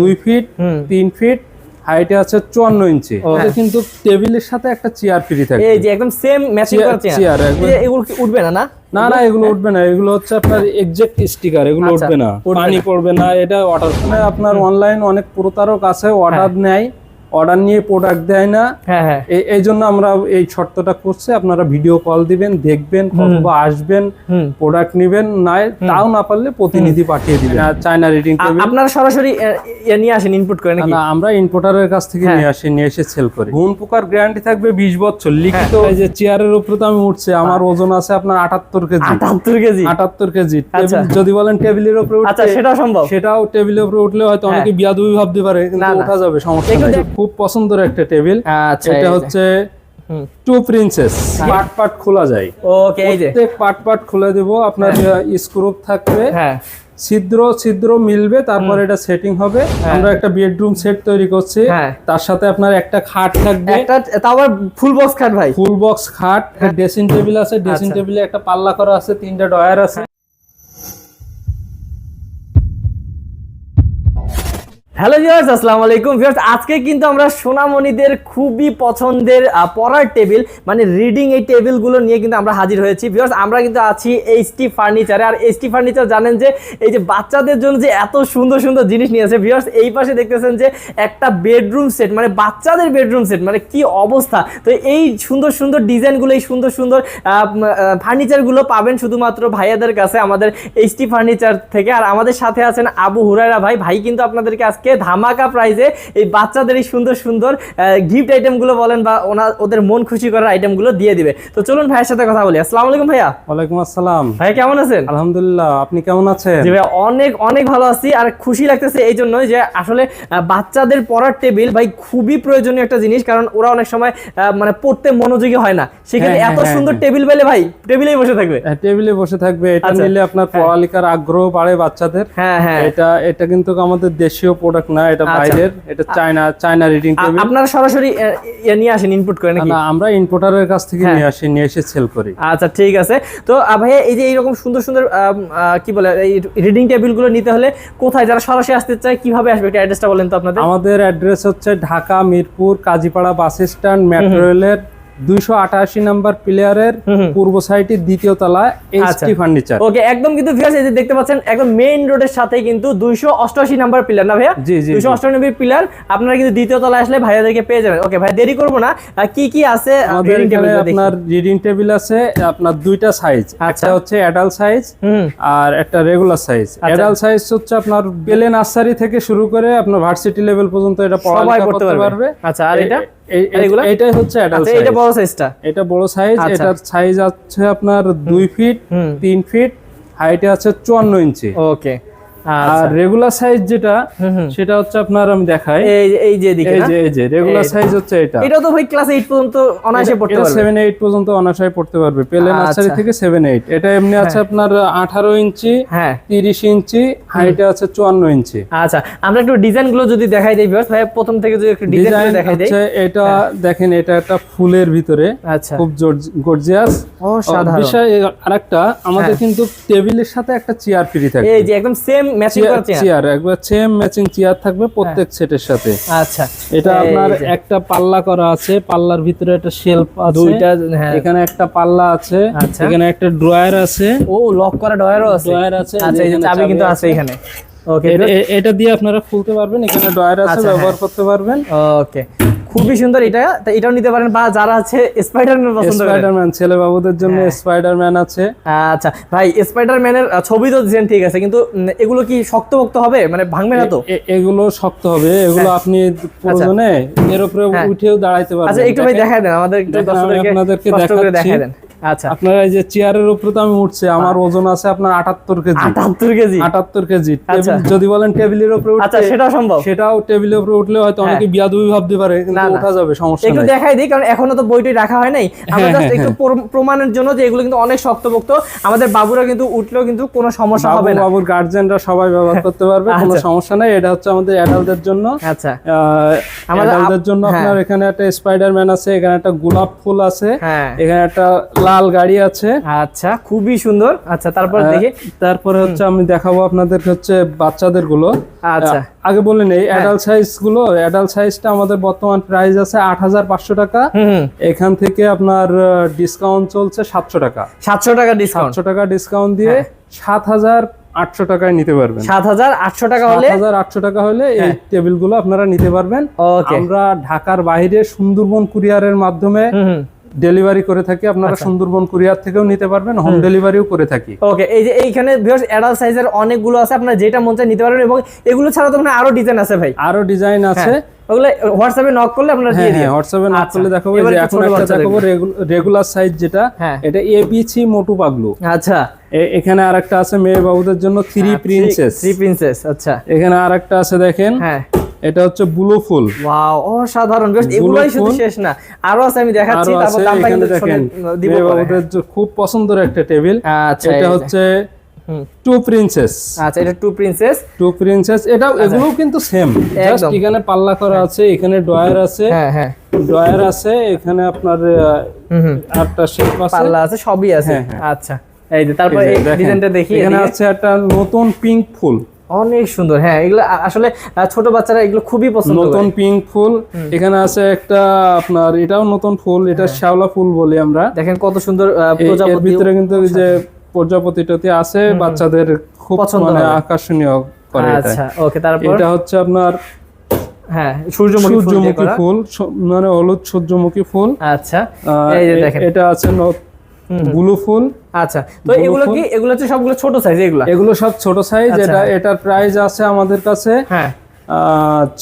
দুই ফিট তিন ফিট হাইটে আছে চুয়ান্ন ইঞ্চি। কিন্তু টেবিলের সাথে একটা চেয়ার ফ্রি থাকে এই যে একদম সেম ম্যাচিং করা চেয়ার এগুলো উঠবে না না? না না এগুলো উঠবে না। এগুলো হচ্ছে আপনার এক্সাক্ট স্টিকার এগুলো আচ্ছা, উঠবে না। পানি না। পড়বে না। এটা অর্ডার আপনার অনলাইন অনেক প্রতারক আছে অর্ডার নেয়। অর্ডার নিয়ে প্রোডাক্ট দেয় না। হ্যাঁ হ্যাঁ। এই- জন্য আমরা এই শর্তটা করছি আপনারা ভিডিও কল দিবেন দেখবেন অথবা আসবেন প্রোডাক্ট নেবেন নাই তাও না পারলে প্রতিনিধি পাঠিয়ে দিবেন। চায়না রিডিং আপনারা সরাসরি নিয়ে আসেন ইনপুট করে নাকি? না আমরা ইম্পোর্টারের কাছ থেকে হ্যাঁ। নিয়ে আসি নিয়ে এসে সেল করি। ঘুম পোকার গ্যারান্টি থাকবে বিশ বছর। লিখিত। এই যে চেয়ারের উপরে তো আমি উঠছে আমার ওজন আছে আপনার আটাত্তর কেজি। আটাত্তর কেজি? আটাত্তর কেজি। আচ্ছা। যদি বলেন টেবিলের উপরে আচ্ছা উঠতে সেটাও সম্ভব। সেটাও টেবিলের উপরে উঠলে হয়তো হ্যাঁ। অনেকে বিয়াদুবি ভাবতে পারে কিন্তু না, না। ওঠা যাবে সমস্যা খুব পছন্দের একটা টেবিল। আচ্ছা এটা হচ্ছে টু প্রিন্সেস পার্ট পার্ট খোলা যায়। ওকে এই যে। প্রত্যেক পার্ট পার্ট খুলে দেব আপনার স্ক্রু থাকবে হ্যাঁ। ছিদ্র ছিদ্র মিলবে তারপর এটা সেটিং হবে। আমরা একটা বেডরুম সেট তৈরি করছি। হ্যাঁ। তার সাথে আপনার একটা খাট থাকবে। একটা আবার ফুল বক্স খাট ভাই। ফুল বক্স খাট ড্রেসিং টেবিল আছে ড্রেসিং আচ্ছা। টেবিলে একটা পাল্লা করা আছে তিনটা ডয়ার আছে। হ্যালো ভিউয়ার্স আসসালামু আলাইকুম। ভিউয়ার্স আজকে কিন্তু আমরা সোনামণিদের খুবই পছন্দের পড়ার টেবিল মানে রিডিং এই টেবিলগুলো নিয়ে কিন্তু আমরা হাজির হয়েছি। ভিউয়ার্স আমরা কিন্তু আছি এইচটি ফার্নিচারে আর এইচটি ফার্নিচার জানেন যে, এই যে বাচ্চাদের জন্য যে এত সুন্দর সুন্দর জিনিস নিয়ে আছে ভিউয়ার্স এই পাশে দেখতেছেন যে একটা বেডরুম সেট মানে বাচ্চাদের বেডরুম সেট মানে কি অবস্থা? তো এই সুন্দর সুন্দর ডিজাইনগুলো এই সুন্দর সুন্দর ফার্নিচারগুলো পাবেন শুধুমাত্র ভাইয়াদের কাছে আমাদের এইচটি ফার্নিচার থেকে। আর আমাদের সাথে আছেন আবু হুরায়রা ভাই। ভাই কিন্তু আপনাদেরকে আজকে ধামাকা প্রাইজে এই বাচ্চাদের এই সুন্দর সুন্দর গিফট আইটেমগুলো বলেন বা ওনা ওদের মন খুশি করার আইটেমগুলো দিয়ে দিবে। তো চলুন ভাইয়ের সাথে কথা বলি। আসসালামু আলাইকুম ভাইয়া। ওয়ালাইকুম আসসালাম। ভাই কেমন আছেন? আলহামদুলিল্লাহ আপনি কেমন আছেন? জি ভাই অনেক অনেক ভালো আছি আর খুশি লাগতেছে এই জন্যই যে আসলে বাচ্চাদের পড়ার টেবিল ভাই খুবই প্রয়োজনীয় একটা জিনিস কারণ ওরা অনেক সময় মানে পড়তে মনোযোগী হয় না। সেখানে হ্যাঁ, এত হ্যাঁ, সুন্দর হ্যাঁ। টেবিল পেলে ভাই টেবিলেই বসে থাকবে। হ্যাঁ, টেবিলে বসে থাকবে। এটা আচ্ছা। নিলে আপনার পড়ালেখার আগ্রহ বাড়ে বাচ্চাদের। হ্যাঁ হ্যাঁ। এটা এটা কিন্তু আমাদের দেশীয় প্রোডাক্ট না এটা আচ্ছা। বাইরের এটা চায়না চায়না রিডিং টেবিল আপনারা সরাসরি নিয়ে আসেন ইনপুট করে নাকি? না আমরা ইম্পোর্টারের কাছ থেকে হ্যাঁ। নিয়ে আসি নিয়ে এসে সেল করি। আচ্ছা ঠিক আছে। তো ভাইয়া এই যে এইরকম সুন্দর সুন্দর কি বলে এই রিডিং টেবিলগুলো নিতে হলে কোথায় যারা সরাসরি আসতে চায় কীভাবে আসবে? একটা অ্যাড্রেসটা বলেন তো আপনাদের। আমাদের অ্যাড্রেস হচ্ছে Dhaka Mirpur Kazipara bus stand metro রেলের দুইশো আটাশি নাম্বার প্লেয়ারের পূর্ব সাইডে দ্বিতীয় তলায় আচ্ছা। এইচটি ফার্নিচার ওকে একদম কিন্তু ভিউয়ার্স এই যে দেখতে পাচ্ছেন একদম মেইন রোডের সাথে কিন্তু 288 নাম্বার পিলার না ভাইয়া? জি, জি, জি। 288 নাম্বার পিলার আপনারা কিন্তু দ্বিতীয় তলায় আসলে ভাইয়াদেরকে পেয়ে যাবেন। ওকে ভাই দেরি করব না। কি কি আছে আমাদের এখানে। আপনার রিডিং টেবিল আছে আপনার দুইটা সাইজ আচ্ছা। একটা হচ্ছে অ্যাডাল্ট সাইজ আর একটা রেগুলার সাইজ অ্যাডাল্ট সাইজ হচ্ছে আপনার বেলে নার্সারি থেকে শুরু করে আপনার ভার্সিটি লেভেল পর্যন্ত এটা পড়ালেখা করতে পারবে। আচ্ছা আর এটা? এটাই হচ্ছে অ্যাডাল্ট আচ্ছা সাইজ এটা বড় সাইজটা এটা বড় সাইজ। এটার সাইজ আছে আপনার দুই ফিট তিন ফিট হাইটে আছে চুয়ান্ন ইঞ্চি ওকে আর আচ্ছা রেগুলার সাইজ যেটা। সেটা হচ্ছে আপনার আমি দেখাই। এই যে- এই যে দিকে এই যে রেগুলার সাইজ হচ্ছে এটা। এটা তো ভাই ক্লাস 8 পর্যন্ত অনায়াসে পড়তে পারবে। সেভেন এইট পর্যন্ত অনাশায় পড়তে পারবে। পেলে নার্সারি আচ্ছা। থেকে সেভেন এইট এটা এমনি আছে আপনার আঠারো ইঞ্চি হ্যাঁ। তিরিশ ইঞ্চি হাইটে আছে চুয়ান্ন ইঞ্চি। আচ্ছা আমরা একটু ডিজাইনগুলো যদি দেখাই দেই ভিউয়ার্স ভাই প্রথম থেকে যদি একটু ডিজাইন দেখাই দেই। হচ্ছে এটা দেখেন এটা একটা ফুলের ভিতরে আচ্ছা। খুব গর্জিয়াস ও সাধারণ বিষয় আরেকটা আমাদের কিন্তু টেবিলের সাথে একটা চেয়ার ফ্রি থাকে এই যে একদম সেম ম্যাচিং করা চেয়ার? একবার সেম ম্যাচিং চেয়ার থাকবে প্রত্যেক সেটের সাথে। আচ্ছা। এটা আপনার একটা পাল্লা করা আছে পাল্লার ভিতরে একটা শেলফ আছে। দুইটা হ্যাঁ। এখানে একটা পাল্লা আছে আচ্ছা। এখানে একটা ড্রয়ার আছে। ও লক করা ড্রয়ারও আছে। ড্রয়ার আছে আচ্ছা এই চাবি কিন্তু আছে। এখানে। এটা দিয়ে আপনারা খুলতে পারবেন এখানে ড্রয়ার আছে আচ্ছা, ব্যবহার করতে পারবেন। ওকে খুবই সুন্দর এটা। এটাও নিতে পারেন বা যারা আছে স্পাইডারম্যান পছন্দ করেন স্পাইডারম্যান ছেলে বাবুদের জন্য হ্যাঁ। স্পাইডারম্যান আছে। আচ্ছা ভাই স্পাইডারম্যানের ছবি তো দিয়েছেন ঠিক আছে কিন্তু এগুলো কি শক্তপোক্ত হবে? মানে ভাঙবে না তো? এগুলো শক্ত হবে এগুলো আপনি প্রয়োজনে এর উপরে হ্যাঁ। উঠেও দাঁড়াইতে পারবেন। আচ্ছা একটু ভাই। দেখাই দেন আমাদের একটু দর্শকদেরকে আপনাদেরকে দেখাচ্ছি। দেখাই দেন। আচ্ছা। আপনার এই যে চেয়ারের উপরে তো আমি উঠছে আমার ওজন আছে আপনার আটাত্তর কেজি। আটাত্তর কেজি? আটাত্তর কেজি। আচ্ছা। যদি বলেন টেবিলের উপরে আচ্ছা সেটাও সম্ভব। সেটাও টেবিলের উপরে উঠলে হয়তো অনেকে বিয়াদুবি ভাবতে পারে কিন্তু। ওঠা যাবে সমস্যা একটু দেখাই দিই কারণ এখনও তো বইটি রাখা হয় নাই। আমরা হ্যাঁ, জাস্ট হ্যাঁ, একটু প্রমাণের জন্য যে এগুলো কিন্তু অনেক শক্তপোক্ত আমাদের বাবুরা কিন্তু উঠলেও কিন্তু কোনো সমস্যা হবে না। বাবুর গার্জেনরা সবাই ব্যবহার করতে পারবে কোনো আচ্ছা। সমস্যা নাই। এটা হচ্ছে আমাদের অ্যাডাল্টদের জন্য। আচ্ছা। আমাদের জন্য হ্যাঁ। আপনার এখানে একটা স্পাইডারম্যান আছে এখানে একটা গোলাপ ফুল আছে হ্যাঁ। এখানে একটা লাল গাড়ি আছে। আচ্ছা খুবই সুন্দর। আচ্ছা তারপর দেখি। তারপরে হচ্ছে আমি দেখাবো আপনাদের হচ্ছে বাচ্চাদেরগুলো আচ্ছা আগে বলে নেই অ্যাডাল্ট সাইজগুলো অ্যাডাল্ট সাইজটা আমাদের বর্তমান প্রাইস আছে আট হাজার পাঁচশো টাকা। এখান থেকে আপনার ডিসকাউন্ট চলছে সাতশো টাকা। সাতশো টাকা ডিসকাউন্ট সাতশো টাকা ডিসকাউন্ট দিয়ে হ্যাঁ। সাত হাজার আটশো টাকায় নিতে পারবেন। সাত হাজার আটশো টাকা হলে হাজার আটশো টাকা হলে এই হ্যাঁ। টেবিলগুলো আপনারা নিতে পারবেন। আমরা ঢাকার বাইরে সুন্দরবন কুরিয়ারের মাধ্যমে ডেলিভারি করে থাকি আপনারা আচ্ছা। সুন্দরবন কুরিয়ার থেকেও নিতে পারবেন হোম ডেলিভারিও করে থাকি। ওকে এই যে এইখানে ভিউয়ার্স অ্যাডাল্ট সাইজের অনেকগুলো আছে আপনার যেটা মন চায় নিতে পারবেন এবং এগুলো ছাড়া তো মানে আরও ডিজাইন আছে ভাই। আরও ডিজাইন আছে। হ্যাঁ, ওগুলো হোয়াটসঅ্যাপে নক করলে আপনারা দিয়ে হ্যাঁ হোয়াটসঅ্যাপে না আচ্ছা। করলে দেখাবো যে এখন একটা দেখাবো রেগুলার সাইজ যেটা হ্যাঁ। এটা এবিসি মোটু পাগলু। আচ্ছা। এখানে আরেকটা আছে মেয়ে বাবুদের জন্য থ্রি প্রিন্সেস থ্রি প্রিন্সেস আচ্ছা। এখানে আরেকটা আছে দেখেন। হ্যাঁ। এটা হচ্ছে ব্লু ফুল। ওয়াও অসাধারণ। বেশগুলো এগুলোই শুধু শেষ না। আরও আছে আমি দেখাচ্ছি তারপর দামটা কিন্তু দিব যে খুব পছন্দের একটা টেবিল। আচ্ছা এটা হচ্ছে টু প্রিন্সেস। আচ্ছা এটা টু প্রিন্সেস। টু প্রিন্সেস এটা এগুলোও কিন্তু সেম জাস্ট আচ্ছা। এখানে পাল্লা করা আছে এখানে ডয়ার আছে। হ্যাঁ হ্যাঁ। ডয়ার আছে এখানে আপনার হুম হুম। আটটা শেপ আছে। পাল্লা আছে সবই আছে। হ্যাঁ, হ্যাঁ। আচ্ছা। এই যে তারপর ডিজাইনটা দেখি এখানে। আছে একটা নতুন পিঙ্ক ফুল। অনেক সুন্দর। হ্যাঁ এগুলো আসলে ছোট বাচ্চারা এগুলো খুবই পছন্দ নতুন পিঙ্ক ফুল। এখানে আছে একটা আপনার এটাও নতুন ফুল এটা হ্যাঁ। শ্যাওলা ফুল বলি আমরা। দেখেন কত সুন্দর এর ভিতরে কিন্তু যে প্রজাপতিটাতে আছে বাচ্চাদের খুব পছন্দ মানে আকর্ষণীয় করে আচ্ছা ওকে তারপর? এটা হচ্ছে আপনার হ্যাঁ সূর্যমুখী ফুল সূর্যমুখী ফুল মানে হলুদ সূর্যমুখী ফুল। আচ্ছা এই যে দেখেন। এটা আছে ব্লু ফুল। আচ্ছা তো এগুলো কি এগুলো হচ্ছে সবগুলো ছোট সাইজ এগুলো? এগুলো সব ছোট সাইজ আচ্ছা। এটা এটার প্রাইস আছে আমাদের কাছে হ্যাঁ।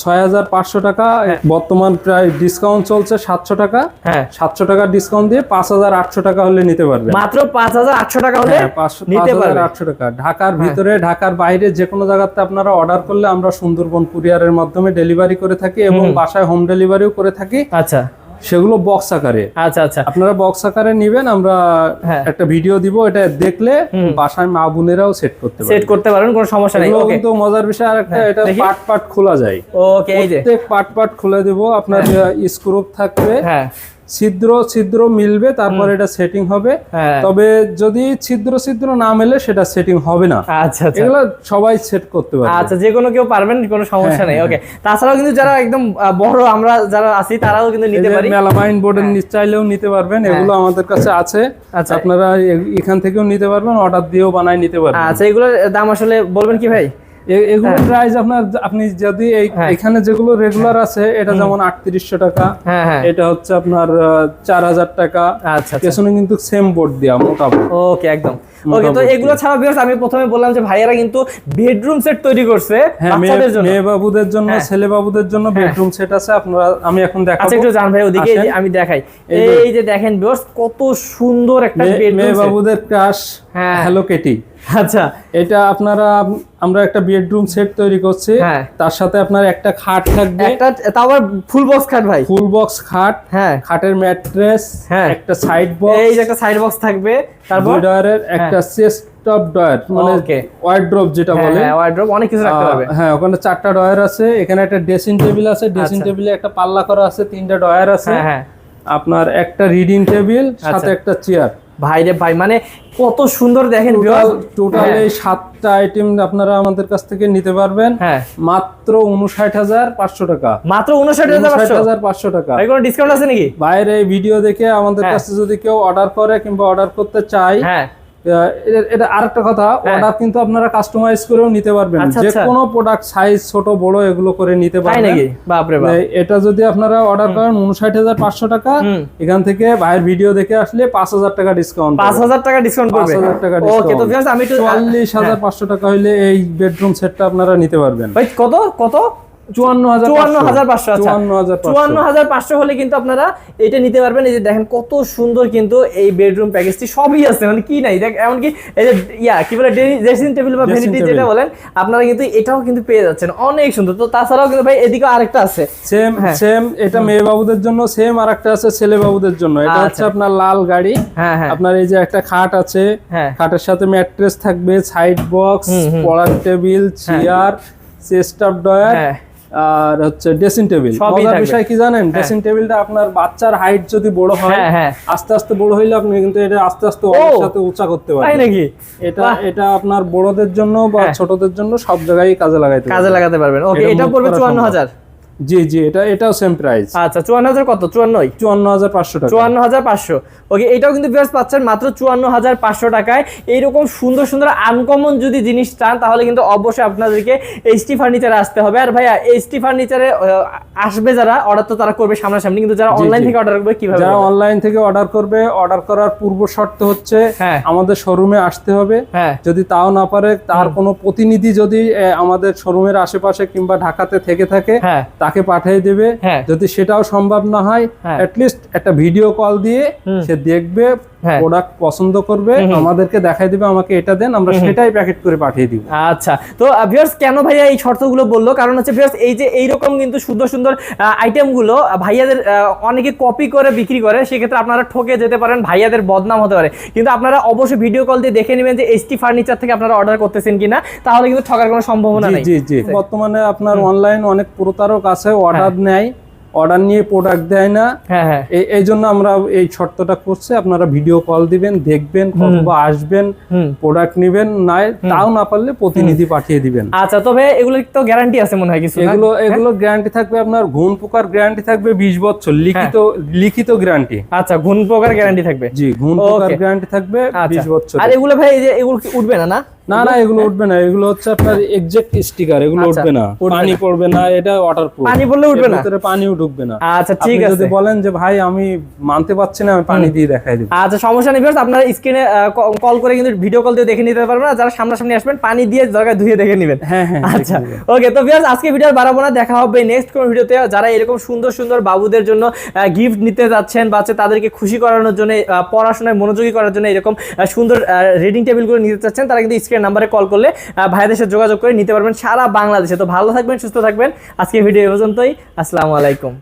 ছয় হাজার পাঁচশো টাকা বর্তমান প্রায় ডিসকাউন্ট চলছে সাতশো টাকা। হ্যাঁ। সাতশো টাকা ডিসকাউন্ট দিয়ে পাঁচ হাজার আটশো টাকা হলে নিতে পারবেন। মাত্র পাঁচ হাজার আটশো টাকা হলে হ্যাঁ, নিতে পারবে আটশো টাকা। ঢাকার ভিতরে ঢাকার বাইরে যে কোনো জায়গাতে আপনারা অর্ডার করলে আমরা সুন্দরবন কুরিয়ারের মাধ্যমে ডেলিভারি করে থাকি এবং বাসায় হোম ডেলিভারিও করে থাকি। আচ্ছা। সেগুলো বক্স আকারে। আচ্ছা আচ্ছা। আপনারা বক্স আকারে নিবেন আমরা হ্যাঁ। একটা ভিডিও দিব এটা দেখলে বাসায় মা বোনেরাও সেট করতে সেট করতে পারেন কোনো সমস্যা নেই। ওকে কিন্তু মজার বিষয় আর একটা হ্যাঁ, এটা। পার্ট পার্ট খোলা যায়। ওকে এই যে। প্রত্যেক পার্ট পার্ট খুলে দেব আপনার স্ক্রুপ থাকবে হ্যাঁ। ছিদ্র ছিদ্র মিলবে তারপর এটা সেটিং হবে। হ্যাঁ। তবে যদি ছিদ্র ছিদ্র না মেলে সেটা সেটিং হবে না। আচ্ছা আচ্ছা। এগুলো সবাই সেট করতে পারবে। আচ্ছা যে কোনো কেউ পারবেন কোনো সমস্যা হ্যাঁ, নেই। ওকে তাছাড়াও কিন্তু যারা একদম বড় আমরা যারা আছি তারাও কিন্তু নিতে পারি। মেলামাইন বোর্ডের চাইলেও নিতে পারবেন এগুলো আমাদের কাছে আছে। আচ্ছা। আপনারা এখান থেকেও নিতে পারবেন অর্ডার দিয়েও বানায় নিতে পারবেন। আচ্ছা এগুলোর দাম আসলে বলবেন কি ভাই? এগুলো প্রাইস আপনার আপনি যদি এই হ্যাঁ। এখানে যেগুলো রেগুলার আছে এটা যেমন আটত্রিশশো টাকা হ্যাঁ হ্যাঁ। এটা হচ্ছে আপনার চার হাজার টাকা। আচ্ছা আচ্ছা। পেছনে কিন্তু সেম বোর্ড দেওয়া মোটা board। ওকে একদম। ওকে তো এগুলো ছাড়া ভিউয়ার্স আমি প্রথমে বললাম যে ভাইয়ারা কিন্তু বেডরুম সেট তৈরি করছে হ্যাঁ মেয়ে বাচ্চাদের জন্য। মেয়ে বাবুদের জন্য হ্যাঁ। ছেলে বাবুদের জন্য বেডরুম সেট আছে আপনারা আমি এখন আচ্ছা একটু জান ভাই ওদিকে আমি দেখাই। এই যে- দেখেন কত সুন্দর একটা মেয়ে- মেয়ে বাবুদের ক্রাশ হ্যাঁ। হ্যালো কেটি আচ্ছা। এটা আপনারা আমরা একটা বেডরুম সেট তৈরি করছি। হ্যাঁ। তার সাথে আপনার একটা খাট থাকবে। একটা তাও আবার ফুল বক্স খাট ভাই। ফুল বক্স খাট হ্যাঁ। খাটের ম্যাট্রেস হ্যাঁ। একটা সাইড বক্স এই যে একটা সাইড বক্স থাকবে। তারপর? ডয়ারের একটা চেস্ট টপ ডয়ার মানে. ওয়ার্ড্রপ যেটা হ্যাঁ, বলে। হ্যাঁ ওয়ার্ড্রোব অনেক কিছু রাখতে পারবে হ্যাঁ ওখানে চারটা ডয়ার আছে। এখানে একটা ড্রেসিং টেবিল আছে। ড্রেসিং আচ্ছা। টেবিলে একটা পাল্লা করা আছে তিনটা ডয়ার আছে। হ্যাঁ হ্যাঁ। আপনার একটা রিডিং টেবিল সাথে আচ্ছা। একটা চেয়ার ভাই রে ভাই মানে কত সুন্দর দেখেন টোটাল হ্যাঁ, এই সাতটা আইটেম আপনারা আমাদের কাছ থেকে নিতে পারবেন। হ্যাঁ। মাত্র উনষাট হাজার পাঁচশো টাকা। মাত্র উনষাট হাজার পাঁচশো? টাকা। কোনো ডিসকাউন্ট আছে নাকি? বাইরে ভিডিও দেখে আমাদের হ্যাঁ। কাছে যদি কেউ অর্ডার করে কিংবা অর্ডার করতে চায় হ্যাঁ। এটা- আরেকটা কথা হ্যাঁ। অর্ডার কিন্তু আপনারা কাস্টমাইজ করেও নিতে পারবেন। যে। কোনো প্রোডাক্ট সাইজ ছোট বড় এগুলো করে নিতে পারবেন। এটা যদি আপনারা অর্ডার করেন উনষাট হাজার পাঁচশো টাকা এখান থেকে বাইরের ভিডিও দেখে আসলে পাঁচ হাজার টাকা ডিসকাউন্ট পাঁচ হাজার টাকা ডিসকাউন্ট করবে? 5,000 টাকা একটু হাজার পাঁচশো টাকা হইলে এই বেডরুম সেটটা আপনারা নিতে পারবেন। ভাই কত? কত? আচ্ছা। হলে কিন্তু আপনারা এটা নিতে পারবেন। এই যে দেখেন কত সুন্দর কিন্তু এই বেডরুম প্যাকেজটি সবই আছে। মানে কি নাই? দেখ এমনকি এই যে ইয়া কি বলে ড্রেসিং টেবিল বা Dressing ভ্যানিটি যেটা বলেন আপনারা কিন্তু এটাও কিন্তু পেয়ে যাচ্ছেন। অনেক সুন্দর। তো তাছাড়াও কিন্তু ভাই এদিকে আরেকটা আছে। সেম হ্যাঁ। সেম এটা মেয়ে বাবুদের জন্য সেম আর একটা আছে ছেলে বাবুদের জন্য। এটা হচ্ছে আচ্ছা। আপনার লাল গাড়ি। হ্যাঁ হ্যাঁ। আপনার এই যে একটা খাট আছে হ্যাঁ। খাটের সাথে ম্যাট্রেস থাকবে সাইড বক্স। পড়ার table chair chest of drawer হ্যাঁ। আর হচ্ছে ড্রেসিং টেবিল মজার। বিষয় কি জানেন? ড্রেসিং টেবিলটা আপনার বাচ্চার হাইট যদি বড় হয় হ্যাঁ, হ্যাঁ। আস্তে আস্তে বড় হইলে আপনি কিন্তু এটা আস্তে আস্তে ওর সাথে উঁচা করতে পারেন নাকি? এটা এটা আপনার বড়দের জন্য বা হ্যাঁ। ছোটদের জন্য সব জায়গায় কাজে লাগাইতে কাজে লাগাতে পারবেন। ওকে এটা পড়বে করা চুয়ান্ন সম্ভব। হাজার। জি জি এটা এটাও সেম প্রাইস আচ্ছা চুয়ান্ন হাজার কত? চুয়ান্নই? চুয়ান্ন হাজার পাঁচশো টাকা। চুয়ান্ন হাজার পাঁচশো। ওকে এটাও কিন্তু ভিউয়ার্স পাচ্ছেন মাত্র চুয়ান্ন হাজার পাঁচশো টাকায়। এইরকম সুন্দর সুন্দর আনকমন যদি জিনিস চান তাহলে কিন্তু অবশ্যই আপনাদেরকে এইচটি ফার্নিচারে আসতে হবে। আর ভাইয়া এইচটি ফার্নিচারে আসবে যারা অর্ডার তো তারা করবে সামনাসামনি। কিন্তু যারা অনলাইন থেকে অর্ডার করবে কীভাবে যারা অনলাইন থেকে অর্ডার করবে অর্ডার করার পূর্ব শর্ত হচ্ছে হ্যাঁ। আমাদের শোরুমে আসতে হবে। হ্যাঁ। যদি তাও না পারে তার কোনো প্রতিনিধি যদি আমাদের শোরুমের আশেপাশে কিংবা ঢাকাতে থেকে থাকে হ্যাঁ। তাকে পাঠিয়ে দেবে হ্যাঁ। যদি সেটাও সম্ভব না হয় অ্যাটলিস্ট একটা ভিডিও কল দিয়ে সে দেখবে। প্রোডাক্ট পছন্দ করবে আমাদেরকে দেখাই দিবে আমাকে এটা দেন আমরা সেটাই প্যাকেট করে পাঠিয়ে দিব। আচ্ছা তো ভিউয়ার্স কেন ভাইয়া এই শর্তগুলো বলল? কারণ হচ্ছে ভিউয়ার্স এই যে এইরকম কিন্তু সুন্দর সুন্দর আইটেমগুলো ভাইয়াদের অনেকে কপি করে বিক্রি করে সেক্ষেত্রে আপনারা ঠকে যেতে পারেন ভাইয়াদের বদনাম হতে পারে। কিন্তু আপনারা অবশ্যই ভিডিও কল দিয়ে দেখে নেবেন যে এসটি ফার্নিচার থেকে আপনারা অর্ডার করতেছেন কিনা তাহলে কিন্তু ঠকার কোনো সম্ভাবনা নেই। জি জি। বর্তমানে আপনার অনলাইন অনেক প্রতারক আছে অর্ডার নেয় অর্ডার নিয়ে প্রোডাক্ট দেয় না। হ্যাঁ হ্যাঁ। এই- জন্য আমরা এই শর্তটা করছি আপনারা ভিডিও কল দিবেন দেখবেন অথবা আসবেন প্রোডাক্ট নেবেন নাই তাও না পারলে প্রতিনিধি পাঠিয়ে দিবেন। আচ্ছা তবে এগুলো তো গ্যারান্টি আছে মনে হয় কিছু এগুলো এগুলো গ্যারান্টি থাকবে আপনার ঘুণ পোকার গ্যারান্টি থাকবে বিশ বছর লিখিত লিখিত গ্যারান্টি আচ্ছা ঘুণ পোকার গ্যারান্টি থাকবে? জি ঘুণ পোকার গ্যারান্টি থাকবে আচ্ছা। বিশ বছর আর এগুলো ভাই এই যে এগুলো উঠবে না না? না না এগুলো উঠবে না এগুলো হচ্ছে আপনার এক্সাক্ট স্টিকার এগুলো আচ্ছা, উঠবে না। পানি পড়বে না এটা পানি পড়লে উঠবে না? ভিতরে পানিও ঢুকবে না। আচ্ছা ঠিক আছে। যদি বলেন যে ভাই আমি মানতে পারছি না আমি পানি দিয়ে দেখাই দেবো। আচ্ছা সমস্যা নেই viewers, আপনারা স্ক্রিনে কল করে কিন্তু ভিডিও কল দিয়ে দেখে নিতে পারবেন আর যারা সামনাসামনি আসবেন পানি দিয়ে দরকার ধুয়ে দেখে নেবেন। হ্যাঁ হ্যাঁ আচ্ছা ওকে তো ভিউয়ার্স আজকে ভিডিও বাড়াবো না দেখা হবে নেক্সট কোন ভিডিওতে যারা এরকম সুন্দর সুন্দর বাবুদের জন্য গিফট নিতে যাচ্ছেন বাচ্চা তাদেরকে খুশি করানোর জন্য পড়াশোনায় মনোযোগী করার জন্য এরকম সুন্দর রিডিং টেবিলগুলো নিতে চাচ্ছেন তারা কিন্তু স্ক্রিন নাম্বারে কল করলে ভাইদের সাথে যোগাযোগ করে নিতে পারবেন সারা বাংলাদেশে। তো ভালো থাকবেন, সুস্থ থাকবেন। আজকে ভিডিও পর্যন্তই। আসসালামু আলাইকুম।